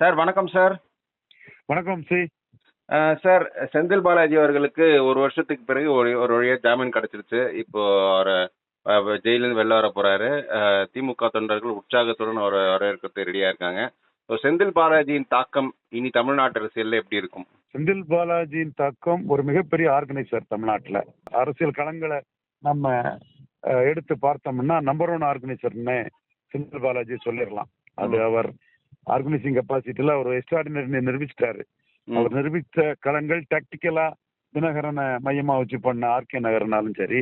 Sir வணக்கம் sir. வணக்கம் C. Sir Senthil Balaji அவர்களுக்கு ஒரு வருஷத்துக்கு பிறகு ஒரு ஒரு வழியாக ஜாமீன் கிடைச்சிருச்சு. இப்போ அவர் ஜெயிலிருந்து வெளில வர போறாரு. திமுக தொண்டர்கள் உற்சாகத்துடன் அவரை வரவேற்கிறது ரெடியா இருக்காங்க. ஸோ செந்தில் பாலாஜியின் தாக்கம் இனி தமிழ்நாட்டு அரசியல்ல எப்படி இருக்கும்? செந்தில் பாலாஜியின் தாக்கம் ஒரு மிகப்பெரிய ஆர்கனைசர் தமிழ்நாட்டுல. அரசியல் களங்களை நம்ம எடுத்து பார்த்தோம்னா நம்பர் ஒன் ஆர்கனைசர்னு செந்தில் பாலாஜி சொல்லிடலாம். அது அவர் ஆர்கனைசிங் கெப்பாசிட்டில அவர் எக்ஸ்ட்ராடினரி நிரூபிச்சிட்டாரு. அவர் நிரூபித்த களங்கள் டாக்டிக்கலா தினகரனை மையமா வச்சு பண்ண ஆர்கே நகர்னாலும் சரி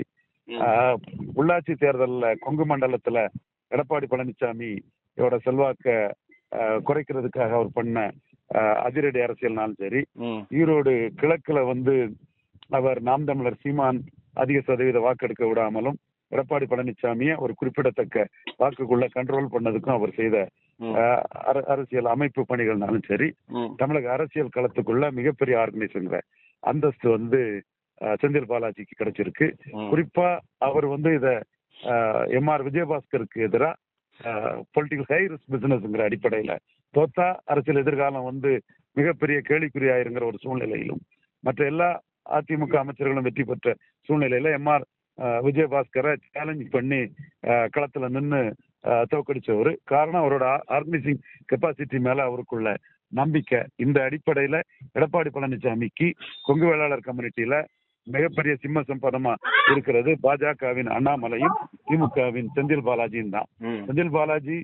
உள்ளாட்சி தேர்தல்ல கொங்கு மண்டலத்துல எடப்பாடி பழனிசாமியோட செல்வாக்க ஆஹ், குறைக்கிறதுக்காக அவர் பண்ண அதிரடி அரசியல்னாலும் சரி ஈரோடு கிழக்குல வந்து அவர் நாம் தமிழர் சீமான் அதிக சதவீத வாக்கெடுக்க விடாமலும் எடப்பாடி பழனிசாமியை ஒரு குறிப்பிடத்தக்க வாக்குக்குள்ள கண்ட்ரோல் பண்ணதுக்கும் அவர் செய்த அரசியல் அமைப்பு பணிகள்னாலும் சரி தமிழக அரசியல் களத்துக்குள்ள மிகப்பெரிய ஆர்கனைசேஷன்ல அந்தஸ்து வந்து செந்தில் பாலாஜிக்கு கிடைச்சிருக்கு. குறிப்பா அவர் வந்து இத எம் ஆர் விஜயபாஸ்கருக்கு எதிராக பொலிட்டிக்கல் ஹை ரிஸ்க் பிசினஸ்ங்கிற அடிப்படையில தோத்தா அரசியல் எதிர்காலம் வந்து மிகப்பெரிய கேள்விக்குறியாயிருங்கிற ஒரு சூழ்நிலையிலும் மற்ற எல்லா அதிமுக அமைச்சர்களும் வெற்றி பெற்ற சூழ்நிலையில எம் ஆர் விஜயபாஸ்கரை சேலஞ்ச் பண்ணி களத்துல நின்று தோக்கடிச்சவர் காரணம் அவரோட ஆர்கனைசிங் கெப்பாசிட்டி மேல அவருக்குள்ள நம்பிக்கை இந்த அடிப்படையில எடப்பாடி பழனிசாமிக்கு கொங்கு வேளாளர் கம்யூனிட்டியில மிகப்பெரிய சிம்ம சம்பதமா இருக்கிறது பாஜகவின் அண்ணாமலையும் திமுகவின் செந்தில் பாலாஜியும் தான் செந்தில் பாலாஜி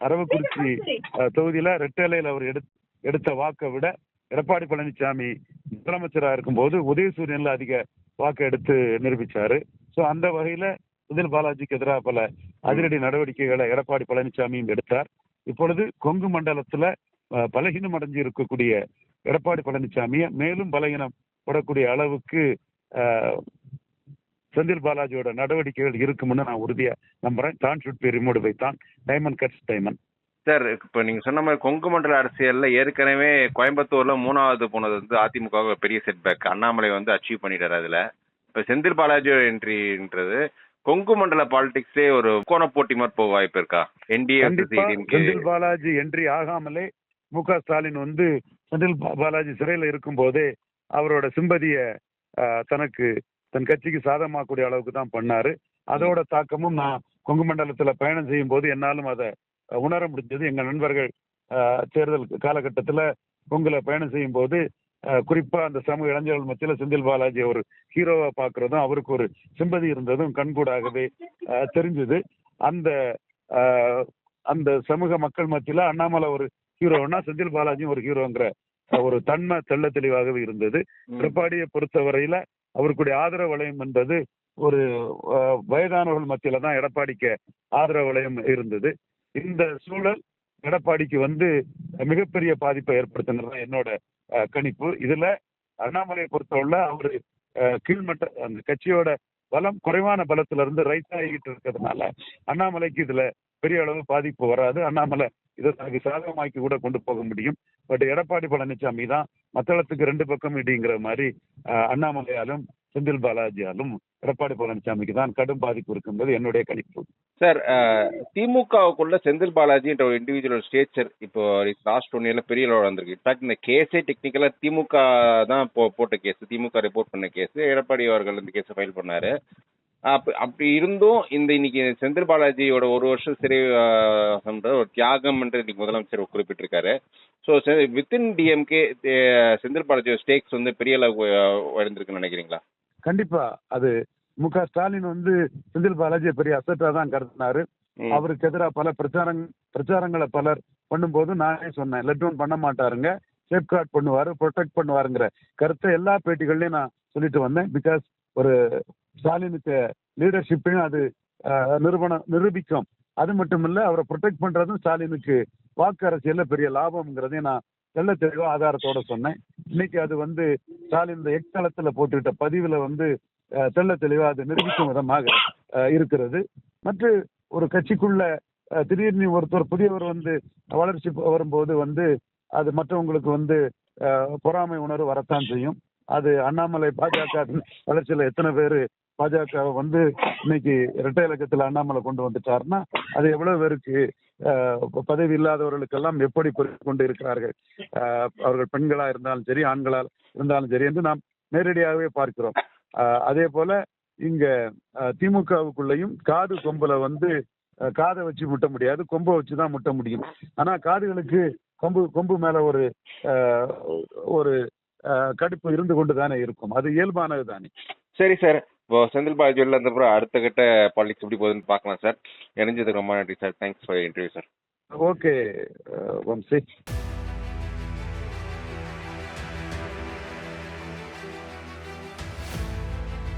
அரவக்குறிச்சி தொகுதியில ரெட்டேலையில் அவர் எடுத்- எடுத்த வாக்கை விட எடப்பாடி பழனிசாமி முதலமைச்சரா இருக்கும்போது உதயசூரியன்ல அதிக வாக்கு எடுத்து நிரூபிச்சாரு. ஸோ அந்த வகையில செந்தில் பாலாஜிக்கு எதிராக பல அதிரடி நடவடிக்கைகளை எடப்பாடி பழனிசாமியும் எடுத்தார். இப்பொழுது கொங்கு மண்டலத்துல பலகீனம் அடைஞ்சு இருக்கக்கூடிய எடப்பாடி பழனிசாமியை மேலும் பலகீனம் படக்கூடிய அளவுக்கு செந்தில் பாலாஜியோட நடவடிக்கைகள் இருக்கும்னு நான் உறுதியா நம்புறேன். தான் ஷுட் பி ரிமோடு பை தான் டைமண்ட் கட்ஸ் டைமண்ட் சார் இப்போ நீங்க சொன்ன மாதிரி கொங்கு மண்டல அரசியல்ல ஏற்கனவே கோயம்புத்தூர்ல மூணாவது போனது வந்து அதிமுக பெரிய செட்பேக் அண்ணாமலை வந்து அச்சீவ் பண்ணிட்டாரு அதுல. இப்போ செந்தில் பாலாஜி என்ட்ரின்றது கொங்கு மண்டல பாலிடிக்ஸே ஒரு கோண போட்டி மாதிரி போக வாய்ப்பு இருக்கா? என்டிஏ செந்தில் பாலாஜி என்ட்ரி ஆகாமலே மு க ஸ்டாலின் வந்து செந்தில் பாலாஜி சிறையில இருக்கும் போதே அவரோட சிம்பதிய தனக்கு தன் கட்சிக்கு சாதகமாக்கக்கூடிய அளவுக்கு தான் பண்ணாரு. அதோட தாக்கமும் நான் கொங்கு மண்டலத்துல பயணம் செய்யும் போது என்னாலும் அதை உணர முடிஞ்சது. எங்க நண்பர்கள் தேர்தல் காலகட்டத்துல கொங்குல பயணம் செய்யும் போது குறிப்பா அந்த சமூக இளைஞர்கள் மத்தியில செந்தில் பாலாஜி ஒரு ஹீரோவா பாக்குறதும் அவருக்கு ஒரு சிம்பதி இருந்ததும் கண்கூடாகவே தெரிஞ்சது. அந்த அந்த சமூக மக்கள் மத்தியில அண்ணாமலை ஒரு ஹீரோனா செந்தில் பாலாஜியும் ஒரு ஹீரோங்கிற ஒரு தன்மை தெள்ள தெளிவாகவே இருந்தது. எடப்பாடியை பொறுத்தவரையில அவருக்குடைய ஆதரவு வளையம் என்பது ஒரு வயதானவர்கள் மத்தியில தான் எடப்பாடிக்கு ஆதரவு வளையம் இருந்தது. இந்த சூழல் எடப்பாடிக்கு வந்து மிகப்பெரிய பாதிப்பை ஏற்படுத்தினது தான் என்னோட கணிப்பு. இதுல அண்ணாமலையை பொறுத்தவரை அவரு கீழ்மட்ட அந்த கட்சியோட பலம் குறைவான பலத்துல இருந்து ரைட் ஆகிட்டு இருக்கிறதுனால அண்ணாமலைக்கு இதுல பெரிய அளவு பாதிப்பு வராது. அண்ணாமலை இதை தனக்கு சாதகமாக்கி கூட கொண்டு போக முடியும். பட் எடப்பாடி பழனிசாமி தான் மத்தளத்துக்கு ரெண்டு பக்கம் இடிங்கிற மாதிரி அண்ணாமலையாலும் செந்தில் பாலாஜியாலும் எடப்பாடி பழனிசாமிக்கு தான் கடும் பாதிப்பு இருக்கும்போது என்னுடைய கணிப்பு. சார் திமுகவுக்குள்ள செந்தில் பாலாஜின்ற ஒரு இண்டிவிஜுவல் ஸ்டேச்சர் இப்போ லாஸ்ட் ஒன் இயர்ல பெரிய அளவில் வந்திருக்கு. இன்ஃபேக்ட் இந்த கேஸே டெக்னிக்கலா திமுக தான் போ போட்ட கேஸ் திமுக ரிப்போர்ட் பண்ண கேஸ் எடப்பாடி அவர்கள் இந்த கேஸை ஃபைல் பண்ணாரு. அப்படி இருந்தும் இந்த இன்னைக்கு செந்தில் பாலாஜியோட ஒரு வருஷம் சிறை ஒரு தியாகம் என்று இன்னைக்கு முதலமைச்சர் குறிப்பிட்டிருக்காரு. ஸோ வித்தின் டிஎம்கே செந்தில் பாலாஜியோட ஸ்டேக்ஸ் வந்து பெரிய அளவு உயர்ந்திருக்குன்னு நினைக்கிறீங்களா? கண்டிப்பா. அது மு க. ஸ்டாலின் வந்து செந்தில் பாலாஜி பெரிய அசட்டா தான் கருதினாரு. ம், அவருக்கு எதிராக பல பிரச்சாரங் பிரச்சாரங்களை பலர் பண்ணும்போது நானே சொன்னேன் லெட் டவுன் பண்ண மாட்டாருங்க. சேஃப்கார்ட் பண்ணுவாரு ப்ரொடெக்ட் பண்ணுவாருங்கிற கருத்தை எல்லா பேட்டிகள்லயும் நான் சொல்லிட்டு வந்தேன். பிகாஸ் ஒரு ஸ்டாலினுக்கு லீடர்ஷிப்பையும் அது நிரூபணம் நிரூபிக்கும். அது மட்டும் இல்ல அவரை ப்ரொடெக்ட் பண்றதும் ஸ்டாலினுக்கு வாக்கு அரசியல்ல பெரிய லாபம்ங்கிறதையும் நான் தெள்ள தெளிவா ஆதாரத்தோட சொன்னேன். இன்னைக்கு அது வந்து ஸ்டாலின் இந்த எக்தளத்துல போட்டுக்கிட்ட பதிவுல வந்து தெள்ள தெளிவா அது நிரூபிக்கும் விதமாக இருக்கிறது. மற்ற ஒரு கட்சிக்குள்ள திடீர்னு ஒருத்தர் புதியவர் வந்து வளர்ச்சி வரும்போது வந்து அது மற்றவங்களுக்கு வந்து பொறாமை உணர்வு வரத்தான் செய்யும். அது அண்ணாமலை பாஜக வளர்ச்சியில எத்தனை பேர் பாஜக வந்து இன்னைக்கு இரட்டை இலக்கத்துல அண்ணாமலை கொண்டு வந்துட்டாருன்னா அது எவ்வளவு பேருக்கு பதவி இல்லாதவர்களுக்கெல்லாம் எப்படி பொறுத்து கொண்டு இருக்கிறார்கள்? அவர்கள் பெண்களா இருந்தாலும் சரி ஆண்களா இருந்தாலும் சரி என்று நாம் நேரடியாகவே பார்க்கிறோம். அதே போல இங்க திமுகவுக்குள்ளேயும் காது கொம்புல வந்து காதை வச்சு முட்ட முடியாது கொம்பை வச்சு தான் முட்ட முடியும். ஆனா காதுகளுக்கு கொம்பு கொம்பு மேல ஒரு ஒரு கடுப்பு இருந்து கொண்டு தானே இருக்கும். அது இயல்பானது தானே. சரி சார். இப்போ செந்தில் பாலாஜி வெளில இருந்த அப்புறம் அடுத்த கட்ட பாலிடிக்ஸ் எப்படி போகுதுன்னு பார்க்கலாம் சார் இணைஞ்சதுக்கு ரொம்ப நன்றி sir thanks for interview sir okay Vamsi.